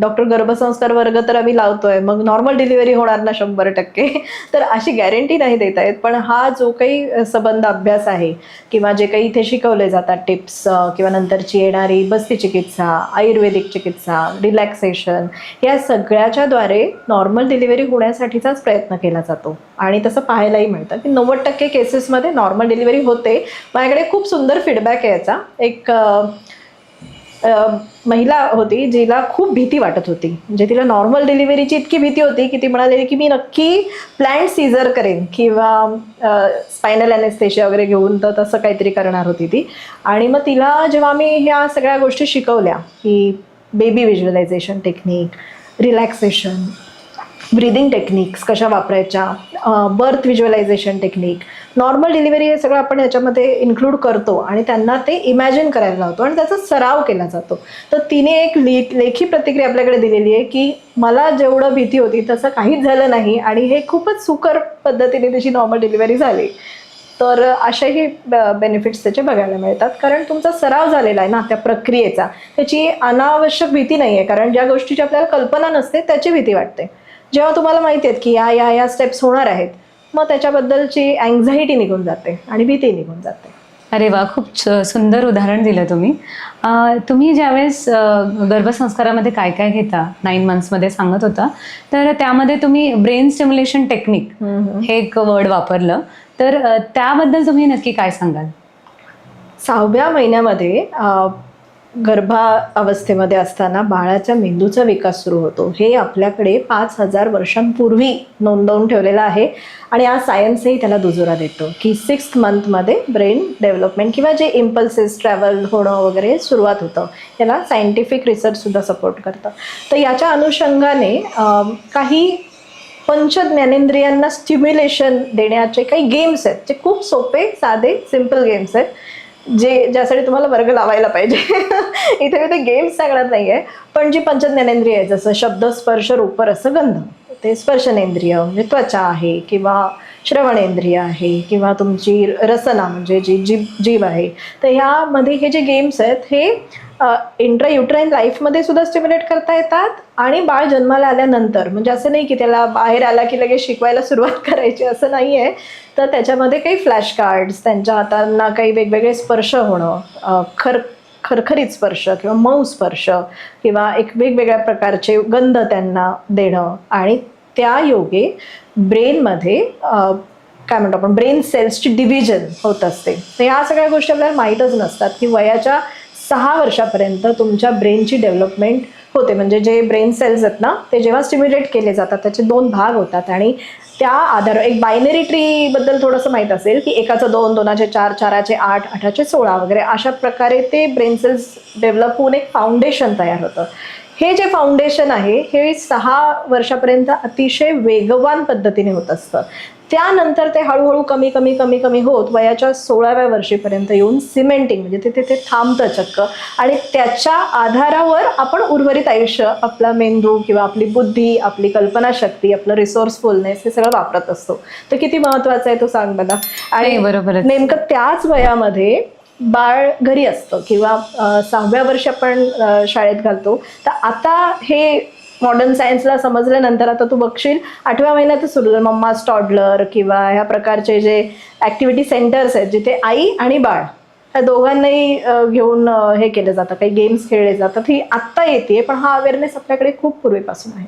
Doctor गर्भसंस्कार वर्ग तर आम्ही लावतोय. मग नॉर्मल डिलिव्हरी होणार ना शंभर टक्के. तर अशी गॅरंटी नाही देता येत पण हा जो काही संबंध अभ्यास आहे किंवा जे काही इथे शिकवले जातात टिप्स किंवा नंतरची येणारी बस्ती चिकित्सा आयुर्वेदिक चिकित्सा रिलॅक्सेशन या सगळ्याच्याद्वारे नॉर्मल डिलिव्हरी होण्यासाठीचाच प्रयत्न केला जातो. आणि तसं पाहायलाही मिळतं की नव्वद टक्के केसेसमध्ये नॉर्मल डिलिव्हरी होते. माझ्याकडे खूप सुंदर फीडबॅक आहे याचा. एक महिला होती जिला खूप भीती वाटत होती. म्हणजे तिला नॉर्मल डिलिव्हरीची इतकी भीती होती की ती म्हणाली की मी नक्की प्लॅन्ट सीझर करेन किंवा स्पायनल अनेस्थेशिया वगैरे घेऊन तर तसं काहीतरी करणार होती ती. आणि मग तिला जेव्हा मी ह्या सगळ्या गोष्टी शिकवल्या की baby visualisation technique relaxation breathing techniques कशा वापरायच्या birth visualisation technique normal delivery हे सगळं आपण याच्यामध्ये इन्क्लूड करतो आणि त्यांना ते इमॅजिन करायला लावतो आणि त्याचा सराव केला जातो. तर तिने एक लेखी प्रतिक्रिया आपल्याकडे दिलेली आहे की मला जेवढं भीती होती तसं काहीच झालं नाही आणि हे खूपच सुकर पद्धतीने त्याची नॉर्मल डिलिव्हरी झाली. तर असेही बेनिफिट्स त्याचे बघायला मिळतात. कारण तुमचा सराव झालेला आहे ना त्या प्रक्रियेचा. त्याची अनावश्यक भीती नाही आहे. कारण ज्या गोष्टीची आपल्याला कल्पना नसते त्याची भीती वाटते. जेव्हा तुम्हाला माहिती आहेत की या या या स्टेप्स होणार आहेत. मग त्याच्याबद्दलची अँझायटी निघून जाते आणि भीती निघून जाते. अरे वा खूप सुंदर उदाहरण दिलं तुम्ही. तुम्ही ज्यावेळेस गर्भसंस्कारामध्ये काय काय घेता नाईन मंथ्समध्ये सांगत होता तर त्यामध्ये तुम्ही ब्रेन स्टिम्युलेशन टेक्निक हे एक वर्ड वापरलं. तर त्याबद्दल तुम्ही नक्की काय सांगाल? सहाव्या महिन्यामध्ये गर्भा अवस्थेमध्ये असताना बाळाच्या मेंदूचा विकास सुरू होतो. हे आपल्याकडे पाच हजार वर्षांपूर्वी नोंदवून ठेवलेलं आहे आणि आज सायन्सही त्याला दुजोरा देतो की सिक्स्थ मंथमध्ये ब्रेन डेव्हलपमेंट किंवा जे इम्पल्सेस ट्रॅव्हल होणं वगैरे सुरुवात होतं याला सायंटिफिक रिसर्चसुद्धा सपोर्ट करतं. तर याच्या अनुषंगाने काही पंच ज्ञानेंद्रियांना स्टिम्युलेशन देण्याचे काही गेम्स आहेत जे खूप सोपे साधे सिंपल गेम्स आहेत. जे ज्यासाठी तुम्हाला वर्ग लावायला पाहिजे. इथे मी ते गेम्स सांगणार नाही आहे पण जी पंचज्ञानेंद्रिय आहे जसं शब्द स्पर्श रूप रस गंध. ते स्पर्शनेंद्रिय म्हणजे त्वचा आहे किंवा श्रवणेंद्रिय आहे किंवा तुमची रसना म्हणजे जी जीभ जीभ आहे. तर ह्यामध्ये हे जे गेम्स आहेत हे इंट्रायुट्राईन लाईफमध्ये सुद्धा स्टिम्युलेट करता येतात आणि बाळ जन्माला आल्यानंतर म्हणजे असं नाही की त्याला बाहेर आला की लगेच शिकवायला सुरुवात करायची असं नाही आहे तर त्याच्यामध्ये काही फ्लॅश कार्ड्स त्यांच्या हातांना काही वेगवेगळे स्पर्श होणं खर खरखरीत स्पर्श किंवा मऊ स्पर्श किंवा एक वेगवेगळ्या प्रकारचे गंध त्यांना देणं आणि त्या योगे ब्रेनमध्ये काय म्हणतो आपण ब्रेन सेल्सची डिव्हिजन होत असते. तर ह्या सगळ्या गोष्टी आपल्याला माहीतच नसतात की वयाच्या सहा वर्षापर्यंत तुमच्या ब्रेनची डेव्हलपमेंट होते. म्हणजे जे ब्रेन सेल्स आहेत ना ते जेव्हा स्टिम्युलेट केले जातात त्याचे दोन भाग होतात. आणि त्या आधार एक बायनरी ट्री बद्दल थोडंसं माहीत असेल की एकाचं दोन दोनाचे चार चाराचे आठ आठाचे सोळा वगैरे अशा प्रकारे ते ब्रेन सेल्स डेव्हलप होऊन एक फाउंडेशन तयार होतं. हे जे फाउंडेशन आहे हे सहा वर्षापर्यंत अतिशय वेगवान पद्धतीने होत असतं. त्यानंतर ते हळूहळू कमी कमी कमी कमी होत वयाच्या सोळाव्या वर्षीपर्यंत येऊन सिमेंटिंग म्हणजे ते तिथे थांबतं चक्क. आणि त्याच्या आधारावर आपण उर्वरित आयुष्य आपला मेंदू किंवा आपली बुद्धी आपली कल्पनाशक्ती आपलं रिसोर्सफुलनेस हे सगळं वापरत असतो. तर किती महत्वाचं आहे तो सांग मला नाही, बरोबरच. नेमकं त्याच वयामध्ये बाळ घरी असतं किंवा सहाव्या वर्षी आपण शाळेत घालतो. तर आता हे मॉडर्न सायन्सला समजल्यानंतर आता तू बघशील आठव्या महिन्यातच सुरू झालं. मम्मा स्टॉडलर किंवा ह्या प्रकारचे जे ॲक्टिव्हिटी सेंटर्स आहेत जिथे आई आणि बाळ या दोघांनाही घेऊन हे केलं जातं काही गेम्स खेळले जातात. ही आत्ता येते पण हा अवेअरनेस आपल्याकडे खूप पूर्वीपासून आहे.